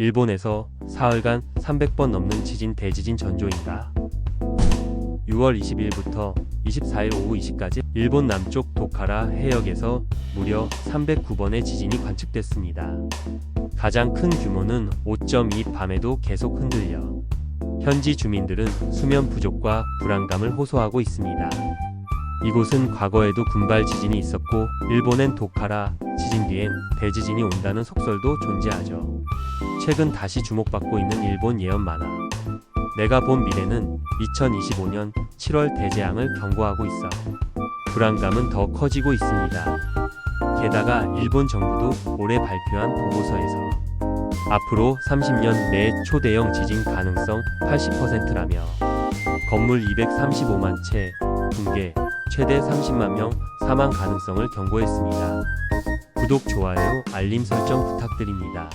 일본에서 사흘간 300번 넘는 지진 대지진 전조인가. 6월 20일부터 24일 오후 2시까지 일본 남쪽 도카라 해역에서 무려 309번의 지진이 관측됐습니다. 가장 큰 규모는 5.2 밤에도 계속 흔들려 현지 주민들은 수면 부족과 불안감을 호소하고 있습니다. 이곳은 과거에도 군발 지진이 있었고 일본엔 도카라 지진 뒤엔 대지진이 온다는 속설도 존재하죠. 최근 다시 주목받고 있는 일본 예언 만화. 내가 본 미래는 2025년 7월 대재앙을 경고하고 있어 불안감은 더 커지고 있습니다. 게다가 일본 정부도 올해 발표한 보고서에서 앞으로 30년 내 초대형 지진 가능성 80%라며 건물 235만 채 붕괴, 최대 30만 명 사망 가능성을 경고했습니다. 구독, 좋아요, 알림 설정 부탁드립니다.